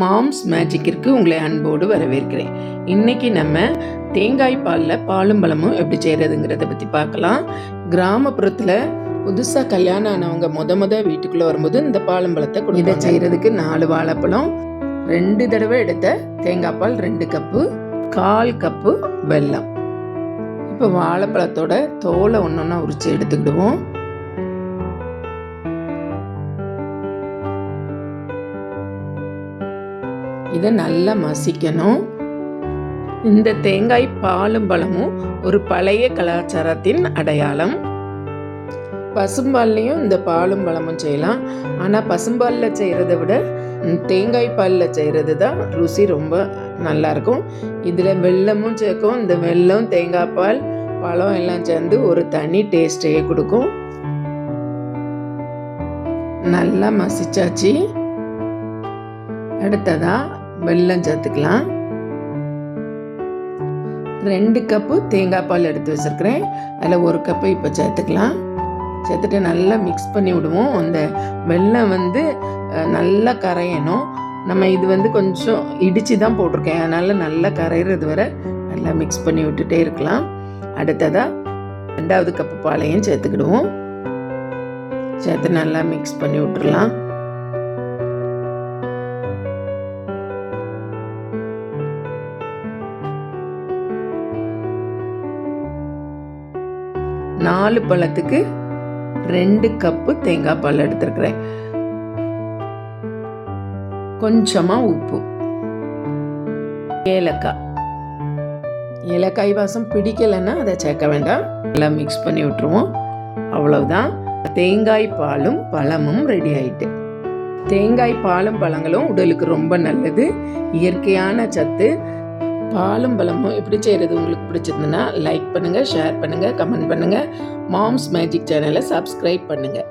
Moms மேஜிக்கிற்கு உங்களை அன்போடு வரவேற்கிறேன். இன்னைக்கு நம்ம தேங்காய் பாலில் பாலும் பழமும் எப்படி செய்கிறதுங்கிறத பற்றி பார்க்கலாம். கிராமப்புறத்தில் புதுசாக கல்யாணம் ஆனவங்க முத முத வீட்டுக்குள்ளே வரும்போது இந்த பாலும் பழத்தை இதை செய்கிறதுக்கு நாலு வாழைப்பழம் ரெண்டு தடவை எடுத்த தேங்காய் பால் ரெண்டு கப்பு கால் கப்பு வெல்லம். இப்போ வாழைப்பழத்தோட தோலை ஒன்று ஒன்றா உரித்து எடுத்துக்கிடுவோம். இதை நல்லா மசிக்கணும். இந்த தேங்காய் பாலும் பழமும் ஒரு பழைய கலாச்சாரத்தின் அடையாளம். பசும்பால்லையும் இந்த பாலும் பழமும் செய்யலாம். ஆனால் பசும்பாலில் செய்கிறத விட தேங்காய் பாலில் செய்கிறது தான் ருசி ரொம்ப நல்லாயிருக்கும் இதில் வெல்லமும் சேர்க்கும். இந்த வெல்லம் தேங்காய் பால் பழம் எல்லாம் சேர்ந்து ஒரு தனி டேஸ்ட்டையே கொடுக்கும். நல்லா மசிச்சாச்சு. அடுத்ததாக வெல்லம் சேர்த்துக்கலாம். ரெண்டு கப்பு தேங்காய் பால் எடுத்து வச்சுருக்கிறேன். அதில் ஒரு கப்பு இப்போ சேர்த்துக்கலாம். சேர்த்துட்டு நல்லா மிக்ஸ் பண்ணி விடுவோம். அந்த வெல்லம் வந்து நல்லா கரையணும். நம்ம இது வந்து கொஞ்சம் இடித்து தான் போட்டிருக்கேன். அதனால் நல்லா கரையிறது வரை நல்லா மிக்ஸ் பண்ணி விட்டுட்டே இருக்கலாம். அடுத்ததாக ரெண்டாவது கப்பு பாலையும் சேர்த்துக்கிடுவோம். சேர்த்து நல்லா மிக்ஸ் பண்ணி விட்டுறலாம். நாலு பழத்துக்கு ரெண்டு கப்பு தேங்காய் பால் எடுத்துருக்குறேன். கொஞ்சமாக உப்பு. ஏலக்காய். ஏலக்காய் வாசம் பிடிக்கலைன்னா அதை சேர்க்க வேண்டாம். நல்லா மிக்ஸ் பண்ணி விட்டுருவோம். அவ்வளவுதான். தேங்காய் பாலும் பழமும் ரெடி ஆயிட்டு. தேங்காய் பாலும் பழங்களும் உடலுக்கு ரொம்ப நல்லது. இயற்கையான சத்து பாலும் பழமும் எப்படி செய்கிறது உங்களுக்கு பிடிச்சிருந்ததுன்னா லைக் பண்ணுங்கள் ஷேர் பண்ணுங்கள் கமெண்ட் பண்ணுங்கள் மாம்ஸ் மேஜிக் சேனலை சப்ஸ்கிரைப் பண்ணுங்கள்